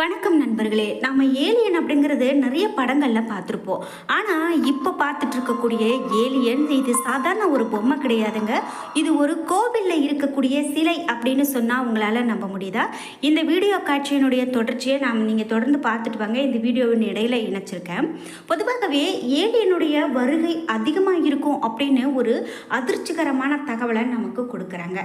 வணக்கம் நண்பர்களே. நம்ம ஏலியன் அப்படிங்கிறது நிறைய படங்கள்ல பார்த்துருப்போம். ஆனால் இப்போ பார்த்துட்டு இருக்கக்கூடிய ஏலியன் இது சாதாரண ஒரு பொம்மை கிடையாதுங்க. இது ஒரு கோவிலில் இருக்கக்கூடிய சிலை அப்படின்னு சொன்னால் உங்களால் நம்ப முடியுதா? இந்த வீடியோ காட்சியினுடைய தொடர்ச்சியை நாம் நீங்கள் தொடர்ந்து பார்த்துட்டு வாங்க. இந்த வீடியோவின் இடையில இணைச்சிருக்கேன். பொதுவாகவே ஏலியனுடைய வருகை அதிகமாக இருக்கும் அப்படின்னு ஒரு அதிர்ச்சிகரமான தகவலை நமக்கு கொடுக்குறாங்க.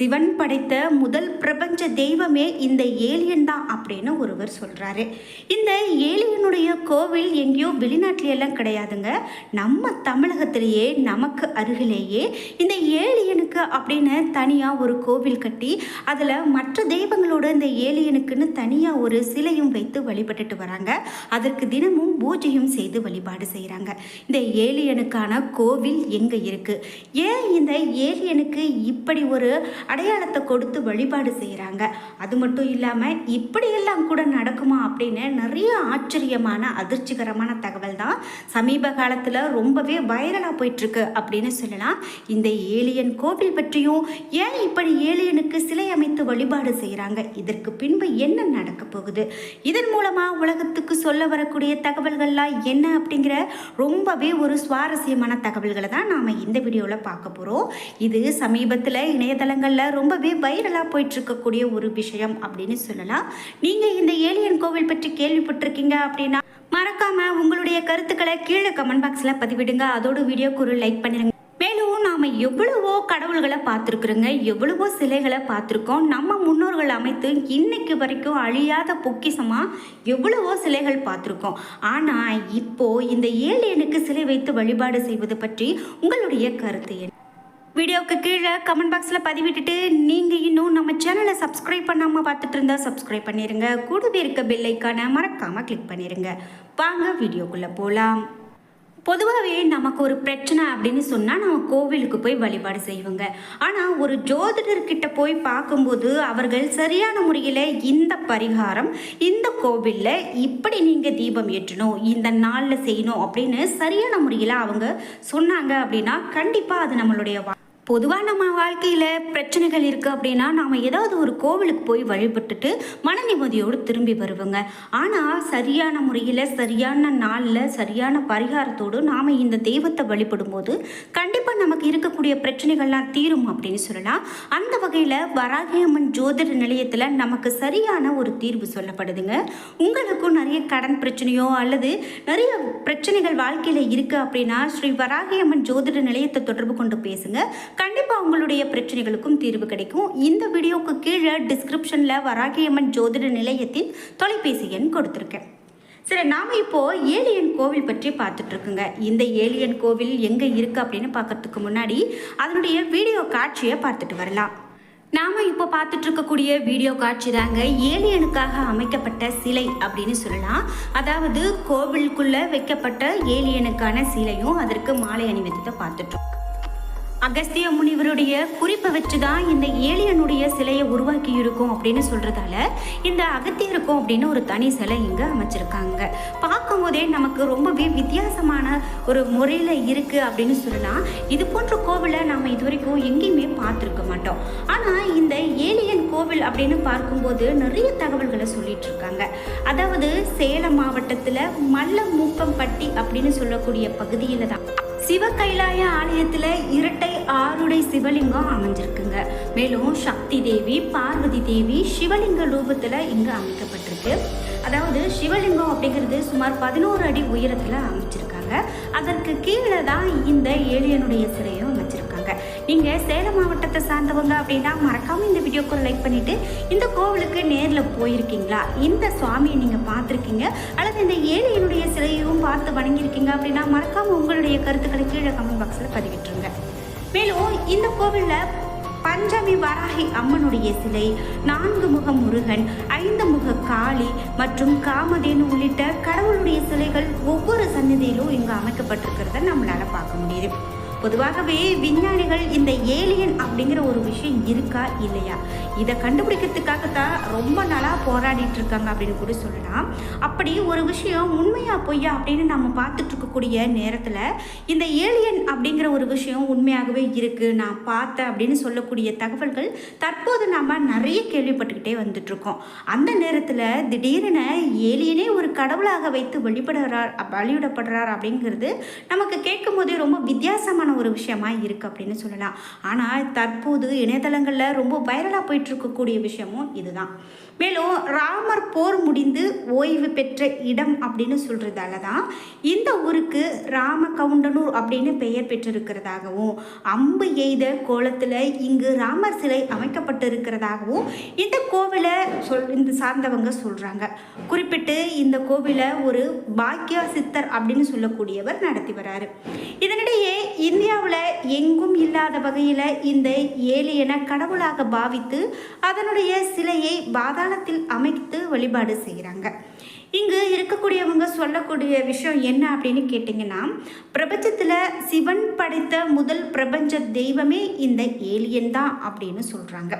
சிவன் படைத்த முதல் பிரபஞ்ச தெய்வமே இந்த ஏலியன் தான் அப்படின்னு ஒரு ஒருவர் சொல்கிறாரு இந்த ஏலியனுடைய கோவில் எங்கேயோ வெளிநாட்டுல எல்லாம் கிடையாதுங்க. நம்ம தமிழகத்திலேயே நமக்கு அருகிலேயே இந்த ஏலியனுக்கு அப்படின்னு தனியாக ஒரு கோவில் கட்டி அதில் மற்ற தெய்வங்களோட இந்த ஏலியனுக்குன்னு தனியாக ஒரு சிலையும் வைத்து வழிபட்டுட்டு வராங்க. அதற்கு தினமும் பூஜையும் செய்து வழிபாடு செய்கிறாங்க இந்த ஏலியனுக்கான கோவில் எங்கே இருக்குது ஏன் இந்த ஏலியனுக்கு இப்படி ஒரு அடையாளத்தை கொடுத்து வழிபாடு செய்கிறாங்க அது மட்டும் இல்லாமல் இப்படியெல்லாம் கூட நடக்குமா அப்படின்னு நிறைய ஆச்சரியமான அதிர்ச்சிகரமான தகவல் தான் சமீப காலத்தில் ரொம்பவே வைரலாக போயிட்டுருக்கு அப்படின்னு சொல்லலாம். இந்த ஏலியன் கோவில் பற்றியும் ஏன் இப்படி ஏலியனுக்கு சிலை அமைத்து வழிபாடு செய்கிறாங்க இதற்கு பின்பு என்ன நடக்க போகுது? இதன் மூலமாக உலகத்துக்கு சொல்ல வரக்கூடிய தகவல்கள்லாம் என்ன அப்படிங்கிற ரொம்பவே ஒரு சுவாரஸ்யமான தகவல்களை தான் நாம் இந்த வீடியோவில் பார்க்க போகிறோம் இது சமீபத்தில் இணையதளங்களில் ரொம்பவே வைரலாக போயிட்டு இருக்கக்கூடிய ஒரு விஷயம் அப்படின்னு சொல்லலாம். நீங்கள் இந்த ஏலியன் கோவில் பற்றி கேள்விப்பட்டிருக்கீங்க அப்படின்னா மறக்காம உங்களுடைய கருத்துக்களை கீழே கமெண்ட் பாக்ஸில் பதிவிடுங்க. அதோட வீடியோக்கு ஒரு லைக் பண்ணிடுங்க மேலும் நாம் எவ்வளவோ கடவுள்களை பார்த்துருக்குறோங்க. எவ்வளவோ சிலைகளை பார்த்துருக்கோம். நம்ம முன்னோர்கள் அமைத்து இன்னைக்கு வரைக்கும் அழியாத பொக்கிஷமாக எவ்வளவோ சிலைகள் பார்த்துருக்கோம். ஆனால் இப்போ இந்த ஏலியனுக்கு சிலை வைத்து வழிபாடு செய்வது பற்றி உங்களுடைய கருத்து என்ன? வீடியோவுக்கு கீழே கமெண்ட் பாக்ஸில் பதிவிட்டுட்டு நீங்கள் இன்னும் நம்ம சேனலை சப்ஸ்கிரைப் பண்ணாமல் பார்த்துட்டு இருந்தால் சப்ஸ்கிரைப் பண்ணிடுங்க கூடவே இருக்க பில்லைக்கான மறக்காமல் கிளிக் பண்ணிடுங்க வாங்க வீடியோக்குள்ளே போகலாம் பொதுவாகவே நமக்கு ஒரு பிரச்சனை அப்படின்னு சொன்னால் நம்ம கோவிலுக்கு போய் வழிபாடு செய்வோங்க. ஆனால் ஒரு ஜோதிடர்கிட்ட போய் பார்க்கும்போது அவர்கள் சரியான முறையில் இந்த பரிகாரம் இந்த கோவிலில் இப்படி நீங்கள் தீபம் ஏற்றணும் இந்த நாளில் செய்யணும் அப்படின்னு சரியான முறையில் அவங்க சொன்னாங்க அப்படின்னா கண்டிப்பாக அது நம்மளுடைய வா பொதுவாக நம்ம வாழ்க்கையில் பிரச்சனைகள் இருக்குது அப்படின்னா நாம் ஏதாவது ஒரு கோவிலுக்கு போய் வழிபட்டுட்டு மன நிம்மதியோடு திரும்பி வருவோங்க. ஆனால் சரியான முறையில் சரியான நாளில் சரியான பரிகாரத்தோடு நாம் இந்த தெய்வத்தை வழிபடும்போது கண்டிப்பாக நமக்கு இருக்கக்கூடிய பிரச்சனைகள்லாம் தீரும் அப்படின்னு சொல்லலாம். அந்த வகையில் வராகியம்மன் ஜோதிட நிலையத்தில் நமக்கு சரியான ஒரு தீர்வு சொல்லப்படுதுங்க. உங்களுக்கும் நிறைய கடன் பிரச்சனையோ அல்லது நிறைய பிரச்சனைகள் வாழ்க்கையில் இருக்குது அப்படின்னா ஸ்ரீ வராகியம்மன் ஜோதிட நிலையத்தை தொடர்பு கொண்டு பேசுங்க. கண்டிப்பாக உங்களுடைய பிரச்சனைகளுக்கும் தீர்வு கிடைக்கும். இந்த வீடியோவுக்கு கீழே டிஸ்கிரிப்ஷனில் வராகியம்மன் ஜோதிட நிலையத்தின் தொலைபேசி எண் கொடுத்துருக்கேன். சரி நாம் இப்போது ஏலியன் கோவில் பற்றி பார்த்துட்ருக்குங்க இந்த ஏலியன் கோவில் எங்கே இருக்குது அப்படின்னு பார்க்கறதுக்கு முன்னாடி அதனுடைய வீடியோ காட்சியை பார்த்துட்டு வரலாம். நாம் இப்போ பார்த்துட்ருக்கக்கூடிய வீடியோ காட்சி தாங்க. ஏலியனுக்காக அமைக்கப்பட்ட சிலை அப்படின்னு சொல்லலாம். அதாவது கோவிலுக்குள்ளே வைக்கப்பட்ட ஏலியனுக்கான சிலையும் அதற்கு மாலை அணிவித்ததை பார்த்துட்ருக்கோம் அகஸ்திய முனிவருடைய குறிப்பை வச்சு தான் இந்த ஏலியனுடைய சிலையை உருவாக்கி இருக்கும் அப்படின்னு சொல்றதால இந்த அகத்தியருக்கும் அப்படின்னு ஒரு தனி சிலை இங்கே அமைச்சிருக்காங்க. பார்க்கும்போதே நமக்கு ரொம்பவே வித்தியாசமான ஒரு முறையில் இருக்கு அப்படின்னு சொல்லலாம். இது போன்ற கோவிலை நம்ம இது வரைக்கும் எங்கேயுமே பார்த்துருக்க மாட்டோம். ஆனால் இந்த ஏலியன் கோவில் அப்படின்னு பார்க்கும்போது நிறைய தகவல்களை சொல்லிட்டு இருக்காங்க அதாவது சேலம் மாவட்டத்தில் மல்லமூக்கம்பட்டி அப்படின்னு சொல்லக்கூடிய பகுதியில் தான். சிவ கைலாய ஆலயத்துல இரட்டை ஆறுடை சிவலிங்கம் அமைஞ்சிருக்குங்க. மேலும் சக்தி தேவி பார்வதி தேவி சிவலிங்க ரூபத்துல இங்க அமைக்கப்பட்டிருக்கு. அதாவது சிவலிங்கம் அப்படிங்கிறது சுமார் பதினோரு அடி உயரத்துல அமைச்சிருக்காங்க. அதற்கு கீழே தான் இந்த ஏழியனுடைய சிலையும் அமைச்சிருக்காங்க நீங்க சேலம் மாவட்டத்தை சார்ந்தவங்க அப்படின்னா மறக்காம இந்த வீடியோக்கு லைக் பண்ணிட்டு இந்த கோவிலுக்கு நேரில் போயிருக்கீங்களா? இந்த சுவாமியை நீங்க பார்த்துருக்கீங்க. அல்லது இந்த ஏழையினுடைய சிலையையும் பார்த்து வணங்கியிருக்கீங்க அப்படின்னா மறக்காம உங்களுடைய கருத்துக்களை கீழே கமெண்ட் பாக்ஸில் பதிவிட்டுருங்க. மேலும் இந்த கோவிலில் பஞ்சமி வராகி அம்மனுடைய சிலை நான்கு முக முருகன் ஐந்து முக காளி மற்றும் காமதேனு உள்ளிட்ட கடவுளுடைய சிலைகள் ஒவ்வொரு சன்னதியிலும் இங்கு அமைக்கப்பட்டிருக்கிறத நம்மளால பார்க்க முடியுது. பொதுவாகவே விஞ்ஞானிகள் இந்த ஏலியன் அப்படிங்கிற ஒரு விஷயம் இருக்கா இல்லையா? இதை கண்டுபிடிக்கிறதுக்காகத்தான் ரொம்ப நாளாக போராடிட்டு இருக்காங்க அப்படின்னு கூட சொல்லலாம். அப்படி ஒரு விஷயம் உண்மையா பொய்யா அப்படின்னு நம்ம பார்த்துட்டு இருக்கக்கூடிய நேரத்தில் இந்த ஏலியன் அப்படிங்கிற ஒரு விஷயம் உண்மையாகவே இருக்குது நான் பார்த்தேன் அப்படின்னு சொல்லக்கூடிய தகவல்கள் தற்போது நாம் நிறைய கேள்விப்பட்டுக்கிட்டே வந்துட்டு இருக்கோம். அந்த நேரத்தில் திடீரென ஏலியனே ஒரு கடவுளாக வைத்து வழிபடுறார் வழிபடப்படுறார் அப்படிங்கிறது நமக்கு கேட்கும் போதே ரொம்ப வித்தியாசமான ஒரு விஷயமா இருக்குது அப்படின்னு சொல்லலாம். ஆனால் தற்போது இணையதளங்களில் ரொம்ப வைரலாக போயிட்டு இருக்கக்கூடிய விஷயமும் இதுதான். மேலும் ராமர் போர் முடிந்து ஓய்வு பெற்ற இடம் அப்படின்னு சொல்கிறதால தான் இந்த ஊருக்கு ராம கவுண்டனூர் அப்படின்னு பெயர் பெற்றிருக்கிறதாகவும் அம்பு எய்த கோலத்தில் இங்கு ராமர் சிலை அமைக்கப்பட்டிருக்கிறதாகவும் இந்த கோவிலை சொல் இந்த சார்ந்தவங்க சொல்கிறாங்க குறிப்பிட்டு இந்த கோவிலை ஒரு பாக்கிய சித்தர் அப்படின்னு சொல்லக்கூடியவர் நடத்தி வராரு. இதனிடையே இந்தியாவில் எங்கும் இல்லாத வகையில் இந்த ஏலியனை கடவுளாக பாவித்து அதனுடைய சிலையை பாதாளத்தில் அமைத்து வழிபாடு செய்கிறாங்க. இங்கு இருக்கக்கூடியவங்க சொல்லக்கூடிய விஷயம் என்ன அப்படின்னு கேட்டிங்கன்னா பிரபஞ்சத்தில் சிவன் படைத்த முதல் பிரபஞ்ச தெய்வமே இந்த ஏலியன் தான் அப்படின்னு சொல்கிறாங்க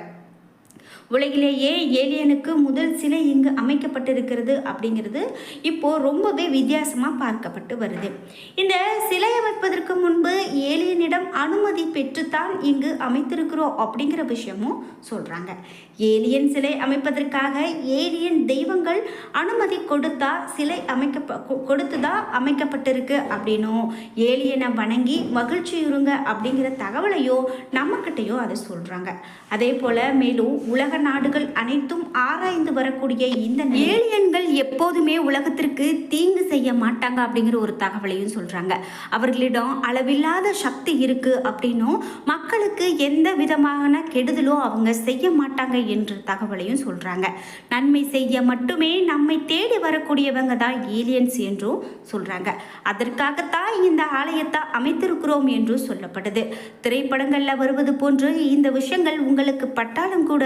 உலகிலேயே ஏலியனுக்கு முதல் சிலை இங்கு அமைக்கப்பட்டிருக்கிறது அப்படிங்கிறது இப்போ ரொம்பவே வித்தியாசமாக பார்க்கப்பட்டு வருது. இந்த சிலை அமைப்பதற்கு முன்பு ஏலியனிடம் அனுமதி பெற்றுத்தான் இங்கு அமைத்திருக்கிறோம் அப்படிங்கிற விஷயமும் சொல்கிறாங்க ஏலியன் சிலை அமைப்பதற்காக ஏலியன் தெய்வங்கள் அனுமதி கொடுத்தா சிலை அமைக்க கொடுத்து தான் அமைக்கப்பட்டிருக்கு அப்படின்னும் ஏலியனை வணங்கி மகிழ்ச்சி இருங்க அப்படிங்கிற தகவலையோ நம்மக்கிட்டையோ அதை சொல்கிறாங்க அதே போல் மேலும் உலக நாடுகள் அனைத்தும் ஆராய்ந்து வரக்கூடிய இந்த ஏலியன்கள் எப்போதுமே உலகத்திற்கு தீங்கு செய்ய மாட்டாங்க அப்படிங்கிற ஒரு தகவலையும் சொல்கிறாங்க அவர்களிடம் அளவில்லாத சக்தி இருக்குது அப்படின்னும் மக்களுக்கு எந்த விதமான கெடுதலும் அவங்க செய்ய மாட்டாங்க என்ற தகவலையும் சொல்கிறாங்க நன்மை செய்ய மட்டுமே நம்மை தேடி வரக்கூடியவங்க தான் ஏலியன்ஸ் என்றும் சொல்கிறாங்க அதற்காகத்தான் இந்த ஆலயத்தை அமைத்திருக்கிறோம் என்றும் சொல்லப்படுது. திரைப்படங்களில் வருவது போன்று இந்த விஷயங்கள் உங்களுக்கு பட்டாலும் கூட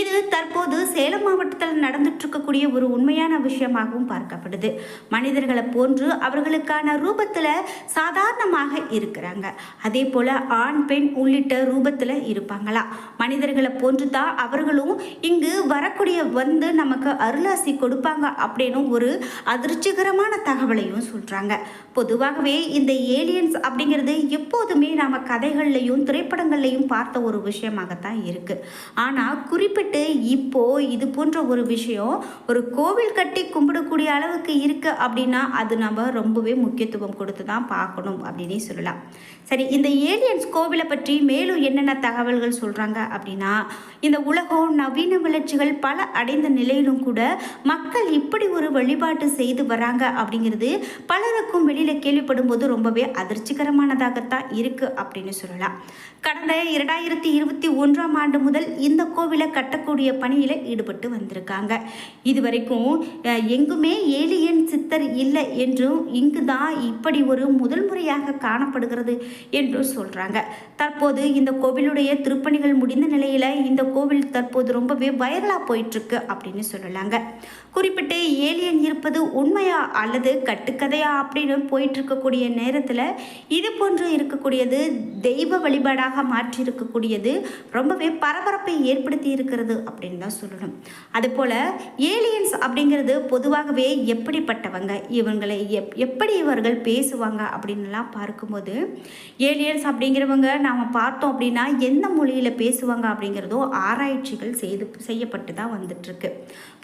இது தற்போது சேலம் மாவட்டத்தில் நடந்துட்டுருக்கக்கூடிய ஒரு உண்மையான விஷயமாகவும் பார்க்கப்படுது. மனிதர்களை போன்று அவர்களுக்கான ரூபத்தில் சாதாரணமாக இருக்கிறாங்க. அதே போல் ஆண் பெண் உள்ளிட்ட ரூபத்தில் இருப்பாங்களா? மனிதர்களை போன்று தான் அவர்களும் இங்கு வரக்கூடிய வந்து நமக்கு அருளாசி கொடுப்பாங்க அப்படின்னு ஒரு அதிர்ச்சிகரமான தகவலையும் சொல்கிறாங்க பொதுவாகவே இந்த ஏலியன்ஸ் அப்படிங்கிறது எப்போதுமே நாம் கதைகள்லையும் திரைப்படங்கள்லையும் பார்த்த ஒரு விஷயமாகத்தான் இருக்குது ஆனால் குறிப்பிட்டு இப்போ இது போன்ற ஒரு விஷயம் ஒரு கோவில் கட்டி கும்பிடக்கூடிய அளவுக்கு இருக்குது அப்படின்னா அது நம்ம ரொம்பவே முக்கியத்துவம் கொடுத்து தான் பார்க்கணும் அப்படின்னே சொல்லலாம். சரி இந்த ஏலியன்ஸ் கோவிலை பற்றி மேலும் என்னென்ன தகவல்கள் சொல்கிறாங்க அப்படின்னா இந்த உலகம் நவீன வளர்ச்சிகள் பல அடைந்த நிலையிலும் கூட மக்கள் இப்படி ஒரு வழிபாட்டு செய்து வராங்க அப்படிங்கிறது பலருக்கும் வெளியில் கேள்விப்படும் போது ரொம்பவே அதிர்ச்சிகரமானதாகத்தான் இருக்குது அப்படின்னு சொல்லலாம். கடந்த இரண்டாயிரத்தி இருபத்தி ஒன்றாம் ஆண்டு முதல் இந்த கோவிலை கட்டக்கூடிய பணியில் ஈடுபட்டு வந்திருக்காங்க. இது வரைக்கும் எங்குமே ஏலியன் சித்தர் இல்லை என்றும் இங்கு தான் இப்படி ஒரு முதல் முறையாக காணப்படுகிறது என்றும் சொல்கிறாங்க தற்போது இந்த கோவிலுடைய திருப்பணிகள் முடிந்த நிலையில் இந்த கோவில் தற்போது ரொம்பவே வைரலாக போயிட்டுருக்கு அப்படின்னு சொல்லலாங்க. குறிப்பிட்டு ஏலியன் இருப்பது உண்மையா அல்லது கட்டுக்கதையா அப்படின்னு போயிட்டு இருக்கக்கூடிய நேரத்தில் இது போன்று இருக்கக்கூடியது தெய்வ வழிபாடாக மாற்றி இருக்கக்கூடியது ரொம்பவே பரபரப்பை ஏற்படுத்தி இருக்கிறது அப்படின்னு தான் சொல்லணும். அதுபோல் ஏலியன்ஸ் அப்படிங்கிறது பொதுவாகவே எப்படிப்பட்டவங்க? இவங்களை எப் எப்படி இவர்கள் பேசுவாங்க அப்படின்லாம் பார்க்கும்போது ஏலியன்ஸ் அப்படிங்கிறவங்க நாம் பார்த்தோம் அப்படின்னா எந்த மொழியில் பேசுவாங்க அப்படிங்கிறதோ ஆராய்ச்சிகள் செய்து செய்யப்பட்டு தான் வந்துட்டுருக்கு.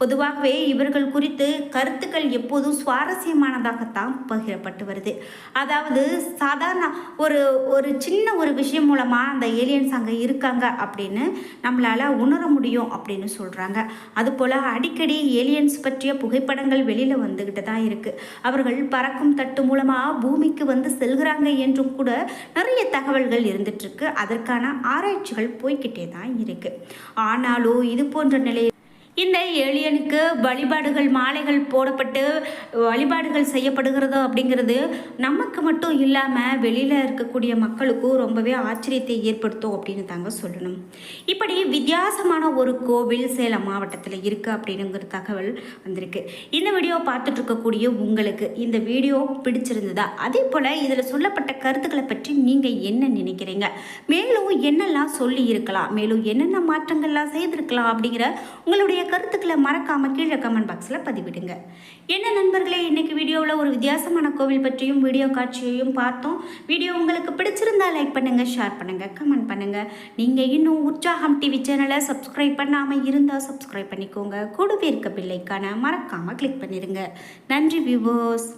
பொதுவாகவே இவர்கள் குறித்து கருத்துக்கள் எப்போதும் சுவாரஸ்யமானதாகத்தான் பகிரப்பட்டு வருது. அதாவது சாதாரண ஒரு ஒரு சின்ன ஒரு விஷயம் மூலமாக அந்த ஏலியன்ஸ் அங்கே இருக்காங்க அப்படின்னு நம்மளால் உணர முடியும் அப்படின்னு சொல்கிறாங்க அதுபோல் அடிக்கடி ஏலியன்ஸ் பற்றிய புகைப்படங்கள் வெளியில் வந்துக்கிட்டு தான் இருக்குது அவர்கள் பறக்கும் தட்டு மூலமாக பூமிக்கு வந்து செல்கிறாங்க என்றும் கூட நிறைய தகவல்கள் இருந்துகிட்ருக்கு அதற்கான ஆராய்ச்சிகள் போய்கிட்டே தான் இருக்குது ஆனாலும் இது போன்ற நிலையில் இந்த ஏலியனுக்கு வழிபாடுகள் மாலைகள் போடப்பட்டு வழிபாடுகள் செய்யப்படுகிறதோ அப்படிங்கிறது நமக்கு மட்டும் இல்லாமல் வெளியில் இருக்கக்கூடிய மக்களுக்கும் ரொம்பவே ஆச்சரியத்தை ஏற்படுத்தும் அப்படின்னு தாங்க சொல்லணும். இப்படி வித்தியாசமான ஒரு கோவில் சேலம் மாவட்டத்தில் இருக்குது அப்படிங்கிற தகவல் வந்திருக்கு. இந்த வீடியோ பார்த்துட்ருக்கக்கூடிய உங்களுக்கு இந்த வீடியோ பிடிச்சிருந்ததா? அதே போல் இதில் சொல்லப்பட்ட கருத்துக்களை பற்றி நீங்கள் என்ன நினைக்கிறீங்க? மேலும் என்னெல்லாம் சொல்லி இருக்கலாம்? மேலும் என்னென்ன மாற்றங்கள்லாம் செய்திருக்கலாம் அப்படிங்கிற உங்களுடைய கருத்துக்களை மறக்காமல் கீழே கமெண்ட் பாக்ஸில் பதிவிடுங்க. என்ன நண்பர்களே இன்றைக்கி வீடியோவில் ஒரு வித்தியாசமான கோவில் பற்றியும் வீடியோ காட்சியையும் பார்த்தோம். வீடியோ உங்களுக்கு பிடிச்சிருந்தா லைக் பண்ணுங்கள் ஷேர் பண்ணுங்கள் கமெண்ட் பண்ணுங்கள் நீங்கள் இன்னும் உற்சாகம் டிவி சேனலை சப்ஸ்கிரைப் பண்ணாமல் இருந்தால் சப்ஸ்கிரைப் பண்ணிக்கோங்க. கூடவே இருக்க பிள்ளைக்கான மறக்காமல் கிளிக் பண்ணிடுங்க நன்றி வியூவர்ஸ்